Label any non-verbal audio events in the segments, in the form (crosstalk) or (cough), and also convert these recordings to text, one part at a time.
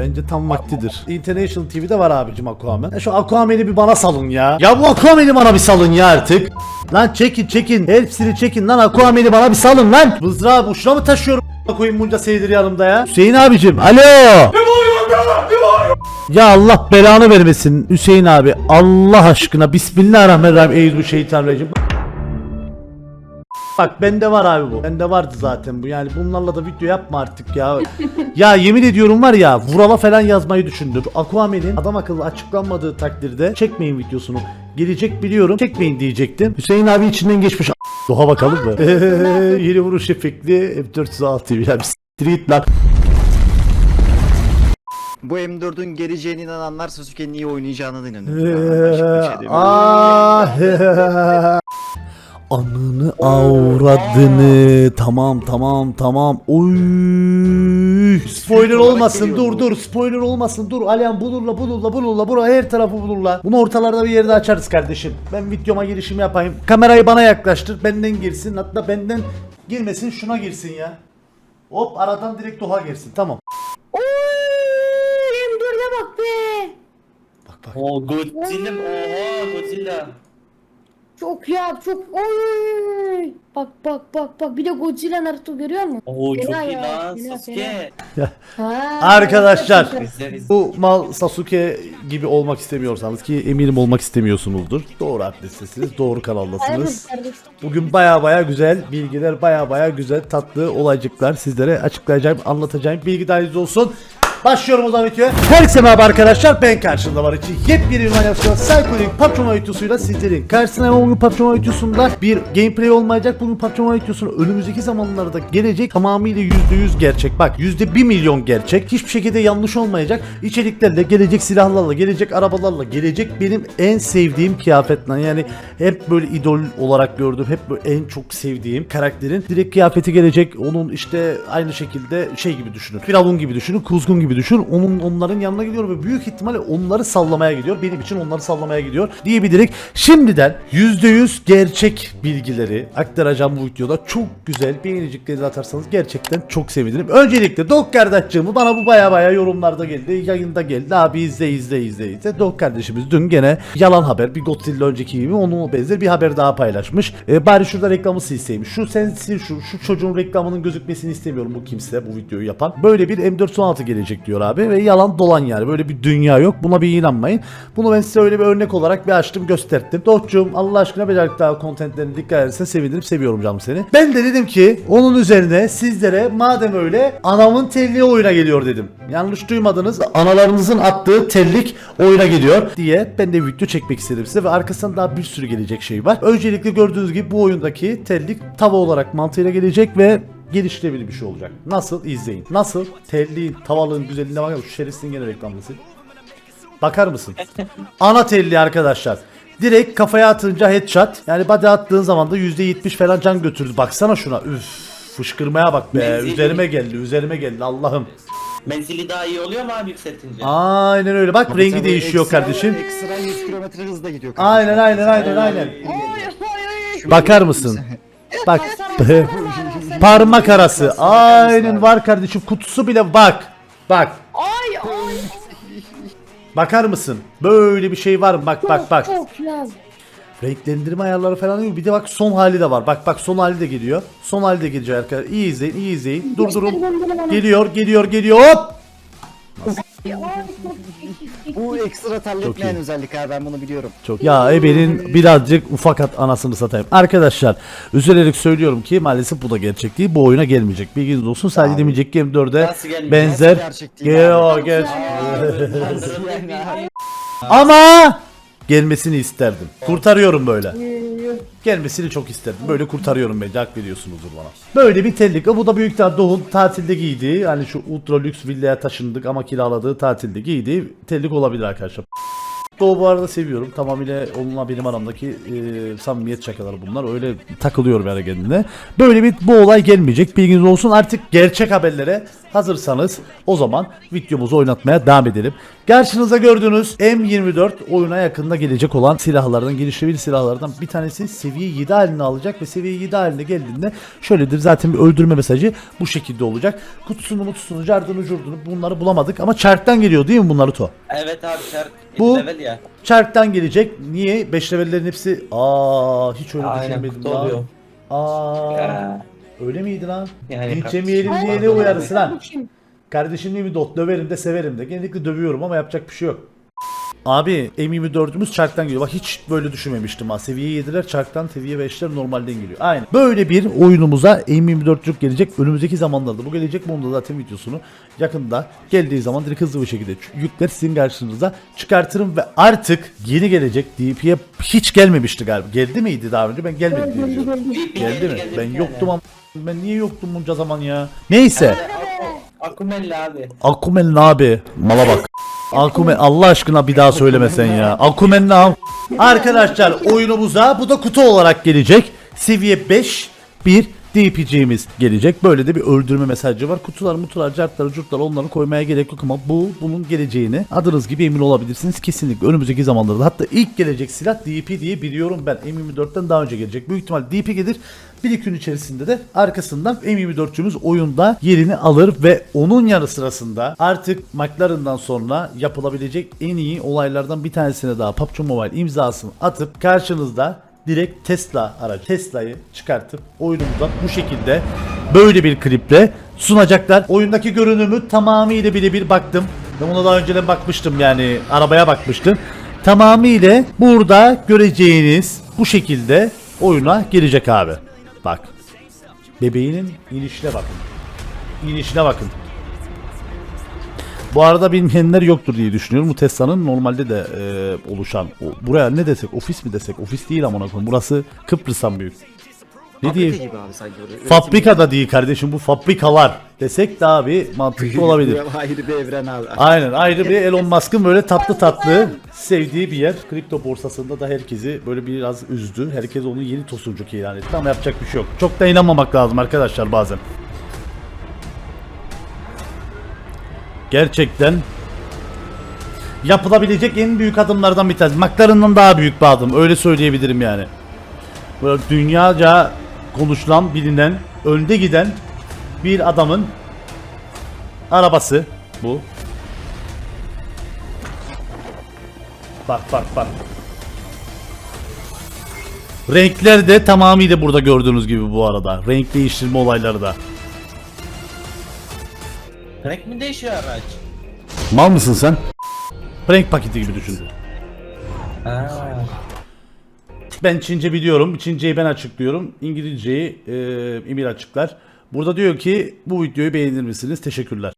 Bence tam vaktidir. International TV'de var abicim Aquaman. Ya şu Aquaman'i bir bana salın ya. Ya bu Aquaman'i bana bir salın ya artık. Lan çekin çekin. Hepsini çekin lan Aquaman'i bana bir salın lan. Mızrağı boşuna mı taşıyorum? koyayım bunca senedir yanımda ya. Hüseyin abicim alo. Ya Allah belanı vermesin Hüseyin abi. Allah aşkına Bismillahirrahmanirrahim. Eyyüzü Bak bende var abi bu. Bende vardı zaten bu. Yani bunlarla da video yapma artık ya. ya yemin ediyorum var ya Vural'a falan yazmayı düşündüm. Aquaman'in adam akıllı açıklanmadığı takdirde çekmeyin videosunu. Gelecek biliyorum. Çekmeyin diyecektim. Hüseyin abi içinden geçmiş. Doğa bakalım mı? (laughs) Yeni vuruş efekti F406 ya. Bir git lan. Bu M4'ün geleceğine inananlar Sasuke'nin iyi oynayacağına da inanıyor. (laughs) Başka bir şey demiyorum. Ah. (laughs) Anını avradını. Tamam tamam tamam. Oy! Spoiler olmasın dur dur. Spoiler olmasın dur. Alihan bulurla bulurla bulurla bura her tarafı bulurla bunu ortalarda bir yerde açarız kardeşim. Ben videoma girişim yapayım. Kamerayı bana yaklaştır benden girsin. Hatta benden girmesin şuna girsin ya. Hop aradan direkt doğa girsin. Tamam. Oy M4'e bak be. bak bak. O Godzilla. Oha Godzilla. Çok ya çok oy. Bak bak bak bak bir de Godzilla Naruto görüyor musun? Oo çok Fena iyi ya, lan fena, Sasuke. Ha, Arkadaşlar. Bu mal Sasuke gibi olmak istemiyorsanız ki eminim olmak istemiyorsunuzdur. Doğru adrestesiniz, doğru kanaldasınız. Bugün baya baya güzel bilgiler, baya baya güzel tatlı olaycıklar sizlere açıklayacağım, anlatacağım. Bilgi dahiliniz olsun. Başlıyorum o zaman videoya. Herkese merhaba arkadaşlar. Ben karşında var için yepyeni bir manyasyon Psychotic Patrona videosuyla sizlerin karşısına bugün Patrona videosunda bir gameplay olmayacak. Bugün Patrona videosunu önümüzdeki zamanlarda gelecek tamamıyla %100 gerçek. Bak %1 milyon gerçek. Hiçbir şekilde yanlış olmayacak. İçeriklerle, gelecek silahlarla, gelecek arabalarla, gelecek benim en sevdiğim kıyafetle. Yani hep böyle idol olarak gördüğüm, hep böyle en çok sevdiğim karakterin direkt kıyafeti gelecek. Onun işte aynı şekilde şey gibi düşünün. Firavun gibi düşünün, kuzgun gibi düşünün. Onun onların yanına gidiyor ve büyük ihtimalle onları sallamaya gidiyor. Benim için onları sallamaya gidiyor diyebilirik. Şimdiden %100 gerçek bilgileri aktaracağım bu videoda. Çok güzel beğenicikleri atarsanız gerçekten çok sevinirim. Öncelikle Dok kardeşciğimi bana bu baya baya yorumlarda geldi. Yayında geldi. Abi izle izle izle izle. Dok kardeşimiz dün gene yalan haber. Bir Godzilla önceki gibi onun benzer bir haber daha paylaşmış. E, bari şurada reklamı silseymiş. Şu sen sil şu. Şu çocuğun reklamının gözükmesini istemiyorum bu kimse bu videoyu yapan. Böyle bir M416 gelecek diyor abi ve yalan dolan yani. Böyle bir dünya yok. Buna bir inanmayın. Bunu ben size öyle bir örnek olarak bir açtım gösterdim. Dokçum Allah aşkına birazcık daha kontentlerine dikkat edersen sevinirim. Seviyorum canım seni. Ben de dedim ki onun üzerine sizlere madem öyle anamın telliği oyuna geliyor dedim. Yanlış duymadınız. Analarınızın attığı tellik oyuna geliyor diye ben de video çekmek istedim size ve arkasından daha bir sürü gelecek şey var. Öncelikle gördüğünüz gibi bu oyundaki tellik tava olarak mantığıyla gelecek ve geliştirebilir bir şey olacak. Nasıl? izleyin. Nasıl? Telliğin, tavalığın güzelliğine bakın. Şu şerefsizin gene reklamlısı. Bakar mısın? (laughs) Ana telli arkadaşlar. Direkt kafaya atınca headshot. Yani body attığın zaman da %70 falan can götürdü. Baksana şuna. Üf. Fışkırmaya bak be. Menzili- Üzerime geldi. Üzerime geldi. Allah'ım. Menzili daha iyi oluyor mu abi yükseltince? Aynen öyle. Bak rengi Tabii değişiyor ekstra- kardeşim. Ekstra 100 km hızla gidiyor Aynen aynen aynen aynen. Oy oy oy. Bakar mısın? (laughs) Bak. (laughs) Parmak arası. Aynen var kardeşim. Kutusu bile bak. Bak. Ay ay. Bakar mısın? Böyle bir şey var mı? Bak bak bak. Çok ya. Renklendirme ayarları falan yok. Bir de bak son hali de var. Bak bak son hali de geliyor. Son hali de gelecek arkadaşlar. İyi izleyin, iyi izleyin. Durdurun. Geliyor, geliyor, geliyor. Hop! Bu ekstra terletmeyen iyi. özellik abi ben bunu biliyorum. Çok. Ya Ebe'nin birazcık ufak at anasını satayım. Arkadaşlar üzülerek söylüyorum ki maalesef bu da gerçek değil. Bu oyuna gelmeyecek. Bilginiz olsun. Sadece demeyecek Game 4'e Nasıl gelmeyecek? benzer. Nasıl gerçek değil abi? Ama gelmesini isterdim. Kurtarıyorum böyle. Gelmesini çok isterdim. Böyle kurtarıyorum bence. Hak veriyorsunuzdur bana. Böyle bir tellik. Bu da büyük ihtimalle Doğu'nun tatilde giydiği. Hani şu ultra lüks villaya taşındık ama kiraladığı tatilde giydiği tellik olabilir arkadaşlar. Doğu bu arada seviyorum. Tamamıyla onunla benim aramdaki e, samimiyet şakaları bunlar. Öyle takılıyorum her kendine. Böyle bir bu olay gelmeyecek. Bilginiz olsun. Artık gerçek haberlere hazırsanız o zaman videomuzu oynatmaya devam edelim. Karşınızda gördüğünüz M24 oyuna yakında gelecek olan silahlardan, gelişebilir silahlardan bir tanesi seviye 7 haline alacak ve seviye 7 haline geldiğinde şöyledir zaten bir öldürme mesajı bu şekilde olacak. Kutusunu mutusunu, cardını curdunu bunları bulamadık ama çarktan geliyor değil mi bunları to? Evet abi şark Bu- level ya. Çarktan gelecek. Niye? 5 levellerin hepsi aa hiç öyle Aynen düşünmedim kutu oluyor. Aa Ya. Öyle miydi lan? Yani kardeşim. yemeyelim diye ne uyarısı lan? Bakayım. Kardeşim değil mi dot döverim de severim de. Genellikle dövüyorum ama yapacak bir şey yok. Abi M24'ümüz çarktan geliyor. Bak hiç böyle düşünmemiştim ha. Seviye 7'ler çarktan, seviye 5'ler normalden geliyor. Aynen. Böyle bir oyunumuza M24'lük gelecek. Önümüzdeki zamanlarda bu gelecek. Bunun da zaten videosunu yakında geldiği zaman direkt hızlı bir şekilde yükler sizin karşınıza çıkartırım ve artık yeni gelecek DP'ye hiç gelmemişti galiba. Geldi miydi daha önce? Ben gelmedi diye Geldi mi? Ben yoktum ama ben niye yoktum bunca zaman ya? Neyse. Akumelli abi. Akumen abi. Mala bak. Akumen Allah aşkına bir daha söylemesen ya. Akumen am. Arkadaşlar oyunumuza bu da kutu olarak gelecek. Seviye 5 1 DPC'miz gelecek. Böyle de bir öldürme mesajı var. Kutular, mutular, cartlar, curtlar onları koymaya gerek yok ama bu bunun geleceğini adınız gibi emin olabilirsiniz. Kesinlikle önümüzdeki zamanlarda hatta ilk gelecek silah DP diye biliyorum ben. M24'ten daha önce gelecek. Büyük ihtimal DP gelir. Bir iki gün içerisinde de arkasından M24'cümüz oyunda yerini alır ve onun yanı sırasında artık McLaren'dan sonra yapılabilecek en iyi olaylardan bir tanesine daha PUBG Mobile imzasını atıp karşınızda direkt Tesla aracı Tesla'yı çıkartıp oyunumuza bu şekilde böyle bir kliple sunacaklar. Oyundaki görünümü tamamıyla birebir baktım. Ben ona daha önceden bakmıştım yani arabaya bakmıştım. Tamamıyla burada göreceğiniz bu şekilde oyuna gelecek abi. Bak. Bebeğinin inişine bakın. İnişine bakın. Bu arada bilmeyenler yoktur diye düşünüyorum. Bu Tesla'nın normalde de e, oluşan. o- buraya ne desek? Ofis mi desek? Ofis değil ama koyayım. Burası Kıbrıs'tan büyük. Ne Fabrika diyeyim? gibi abi sanki orası. Fabrika da değil kardeşim bu fabrikalar desek daha bir mantıklı (laughs) olabilir. Ayrı bir evren abi. Aynen ayrı bir Elon Musk'ın böyle tatlı tatlı sevdiği bir yer. Kripto borsasında da herkesi böyle biraz üzdü. Herkes onu yeni tosuncuk ilan etti ama yapacak bir şey yok. Çok da inanmamak lazım arkadaşlar bazen. Gerçekten yapılabilecek en büyük adımlardan bir tanesi. McLaren'dan daha büyük bir adım. Öyle söyleyebilirim yani. Böyle dünyaca konuşulan, bilinen, önde giden bir adamın arabası bu. Bak bak bak. Renkler de tamamıyla burada gördüğünüz gibi bu arada. Renk değiştirme olayları da. Renk mi değişiyor araç? Mal mısın sen? Renk paketi gibi düşün. Ha. Ben Çince biliyorum. Çinceyi ben açıklıyorum. İngilizceyi e, Emir açıklar. Burada diyor ki bu videoyu beğenir misiniz? Teşekkürler.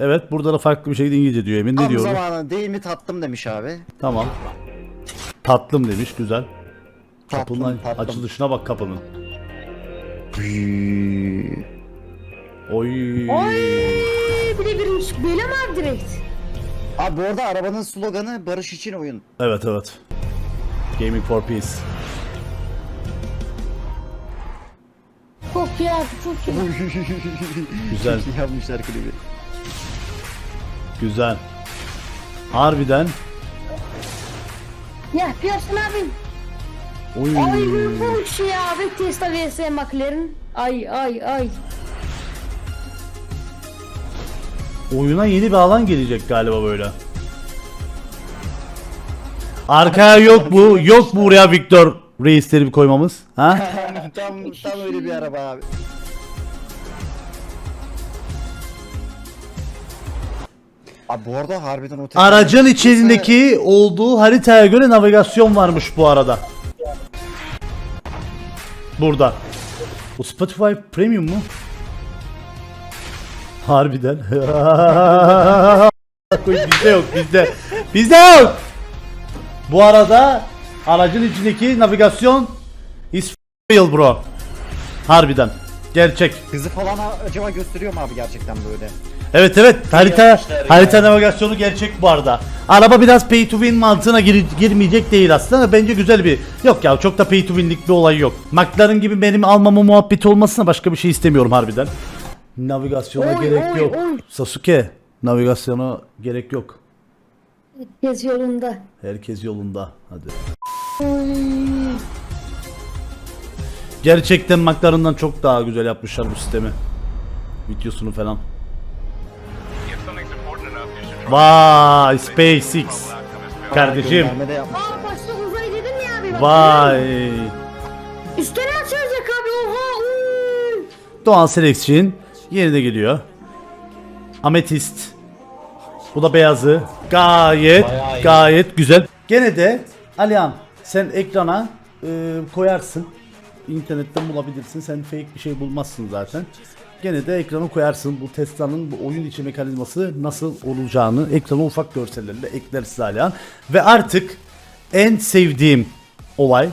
Evet burada da farklı bir şekilde İngilizce diyor Emin. Ne Tam diyorum? zamanı değil mi tattım demiş abi. Tamam. Tatlım demiş. Güzel. Tatlım, Kapının tatlım. açılışına bak kapının. Oy. Ay bir de bir böyle mi abi direkt? Abi bu arada arabanın sloganı barış için oyun. Evet evet. Gaming for Peace. Çok iyi abi çok iyi. (laughs) Güzel. Yapmışlar klibi. Güzel. Harbiden. Ya Pierson abi. Oy. Ay bu şey abi Tesla vs McLaren. Ay ay ay. Oyuna yeni bir alan gelecek galiba böyle. Arkaya yok bu. Yok mu buraya Victor reisleri bir koymamız? Ha? (laughs) tam, tam öyle bir araba abi. Abi bu arada harbiden o Aracın içerisindeki olduğu haritaya göre navigasyon varmış bu arada. Burada. Bu Spotify Premium mu? Harbiden. (laughs) bizde yok bizde. Bizde yok. Bu arada aracın içindeki navigasyon is real bro. Harbiden. Gerçek. Hızı falan acaba gösteriyor mu abi gerçekten böyle? Evet evet harita harita navigasyonu gerçek bu arada. Araba biraz pay to win mantığına gir- girmeyecek değil aslında bence güzel bir. Yok ya çok da pay to win'lik bir olay yok. McLaren gibi benim almama muhabbeti olmasına başka bir şey istemiyorum harbiden. Navigasyona Oy, gerek oy, yok. oy. Sasuke navigasyona gerek yok. Herkes yolunda. Herkes yolunda. Hadi. Gerçekten McLaren'dan çok daha güzel yapmışlar bu sistemi. Videosunu falan. Vay SpaceX. Kardeşim. Gönderme de yapmışlar. Aa başta uzay dedim ya abi. bak. Vay. Üstten açılacak abi oha. Uy. Doğan Selection yerine geliyor. Ametist. Bu da beyazı. Gayet gayet güzel. Gene de Alihan sen ekrana e, koyarsın. İnternetten bulabilirsin. Sen fake bir şey bulmazsın zaten. Gene de ekrana koyarsın. Bu Tesla'nın bu oyun içi mekanizması nasıl olacağını ekrana ufak görsellerle eklersin Alihan. Ve artık en sevdiğim olay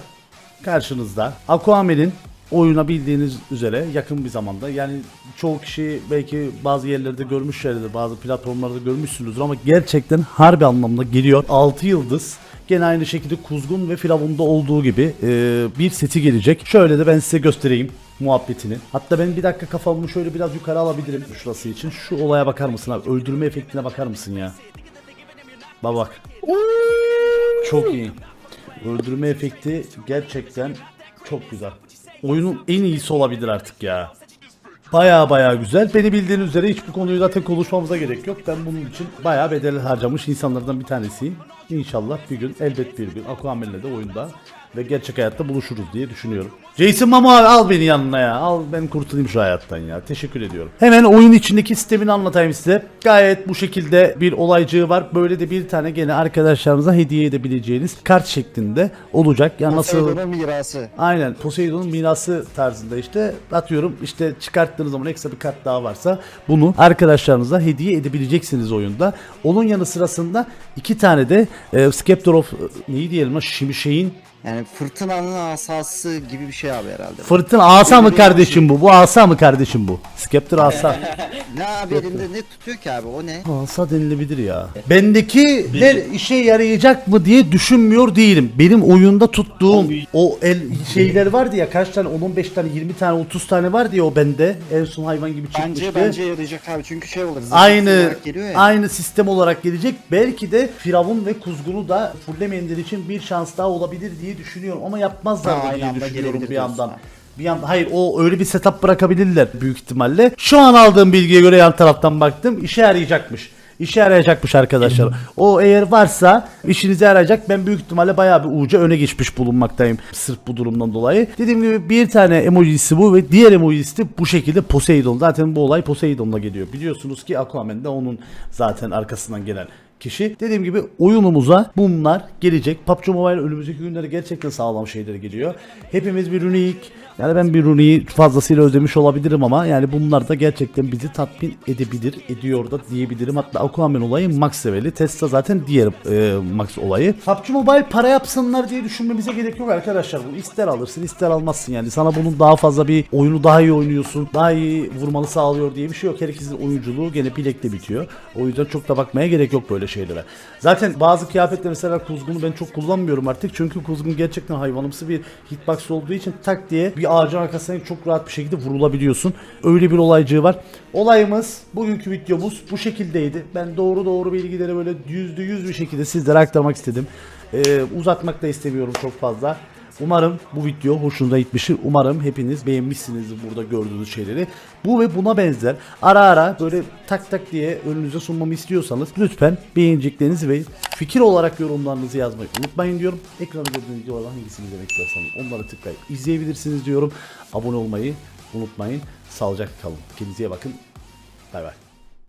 karşınızda. Aquaman'in oyuna bildiğiniz üzere yakın bir zamanda yani çoğu kişi belki bazı yerlerde görmüşlerdir bazı platformlarda görmüşsünüzdür ama gerçekten harbi anlamda geliyor 6 yıldız Gene aynı şekilde Kuzgun ve Firavun'da olduğu gibi e, bir seti gelecek. Şöyle de ben size göstereyim muhabbetini. Hatta ben bir dakika kafamı şöyle biraz yukarı alabilirim şurası için. Şu olaya bakar mısın abi? Öldürme efektine bakar mısın ya? Bak bak. Çok iyi. Öldürme efekti gerçekten çok güzel. Oyunun en iyisi olabilir artık ya. Baya baya güzel. Beni bildiğiniz üzere hiç bu konuyu zaten konuşmamıza gerek yok. Ben bunun için baya bedel harcamış insanlardan bir tanesiyim. İnşallah bir gün elbet bir gün Aquaman'le de oyunda ve gerçek hayatta buluşuruz diye düşünüyorum. Jason Momoa abi al beni yanına ya. Al ben kurtulayım şu hayattan ya. Teşekkür ediyorum. Hemen oyun içindeki sistemini anlatayım size. Gayet bu şekilde bir olaycığı var. Böyle de bir tane gene arkadaşlarınıza hediye edebileceğiniz kart şeklinde olacak. Ya nasıl Poseidon'un mirası. Aynen Poseidon'un mirası tarzında işte atıyorum işte çıkarttığınız zaman ekstra bir kart daha varsa bunu arkadaşlarınıza hediye edebileceksiniz oyunda. Onun yanı sırasında iki tane de e, Scepter of e, neyi diyelim Şimşek'in Yani fırtınanın asası gibi bir şey abi herhalde. Fırtına asa mı kardeşim bu? Bu asa mı kardeşim bu? Scepter asa. (laughs) ne abi elinde ne tutuyor ki abi o ne? Asa denilebilir ya. Bendekiler işe yarayacak mı diye düşünmüyor değilim. Benim oyunda tuttuğum o el şeyler vardı ya kaç tane 10-15 tane 20 tane 30 tane vardı ya o bende. En son hayvan gibi çıkmıştı. Bence bence yarayacak abi çünkü şey olur. Aynı olarak geliyor ya. aynı sistem olarak gelecek. Belki de Firavun ve Kuzgun'u da fullemeyenler için bir şans daha olabilir diye düşünüyorum ama yapmazlar Ha, aynı anda gelebilir bir yandan. ha. Bir yandan hayır o öyle bir setup bırakabilirler büyük ihtimalle. Şu an aldığım bilgiye göre yan taraftan baktım işe yarayacakmış. İşe yarayacakmış arkadaşlar. O eğer varsa işinize yarayacak. Ben büyük ihtimalle bayağı bir uca öne geçmiş bulunmaktayım. Sırf bu durumdan dolayı. Dediğim gibi bir tane emojisi bu ve diğer emojisi de bu şekilde Poseidon. Zaten bu olay Poseidon'la geliyor. Biliyorsunuz ki Aquaman de onun zaten arkasından gelen kişi. Dediğim gibi oyunumuza bunlar gelecek. PUBG Mobile önümüzdeki günlere gerçekten sağlam şeyler geliyor. Hepimiz bir unique yani ben bir Rooney'i fazlasıyla özlemiş olabilirim ama yani bunlar da gerçekten bizi tatmin edebilir, ediyor da diyebilirim. Hatta Aquaman olayı max leveli, Tesla zaten diğer e, max olayı. PUBG Mobile para yapsınlar diye düşünmemize gerek yok arkadaşlar. Bu ister alırsın ister almazsın yani. Sana bunun daha fazla bir oyunu daha iyi oynuyorsun, daha iyi vurmanı sağlıyor diye bir şey yok. Herkesin oyunculuğu gene bilekle bitiyor. O yüzden çok da bakmaya gerek yok böyle şeylere. Zaten bazı kıyafetler mesela kuzgunu ben çok kullanmıyorum artık. Çünkü kuzgun gerçekten hayvanımsı bir hitbox olduğu için tak diye bir ağacın arkasına çok rahat bir şekilde vurulabiliyorsun. Öyle bir olaycığı var. Olayımız bugünkü videomuz bu şekildeydi. Ben doğru doğru bilgileri böyle yüzde yüz bir şekilde sizlere aktarmak istedim. Ee, uzatmak da istemiyorum çok fazla. Umarım bu video hoşunuza gitmiştir. Umarım hepiniz beğenmişsinizdir burada gördüğünüz şeyleri. Bu ve buna benzer ara ara böyle tak tak diye önünüze sunmamı istiyorsanız lütfen beğeneceklerinizi ve fikir olarak yorumlarınızı yazmayı unutmayın diyorum. Ekranda gördüğünüz videolardan hangisini izlemek isterseniz onları tıklayıp izleyebilirsiniz diyorum. Abone olmayı unutmayın. Sağlıcakla kalın. Kendinize iyi bakın. Bay bay.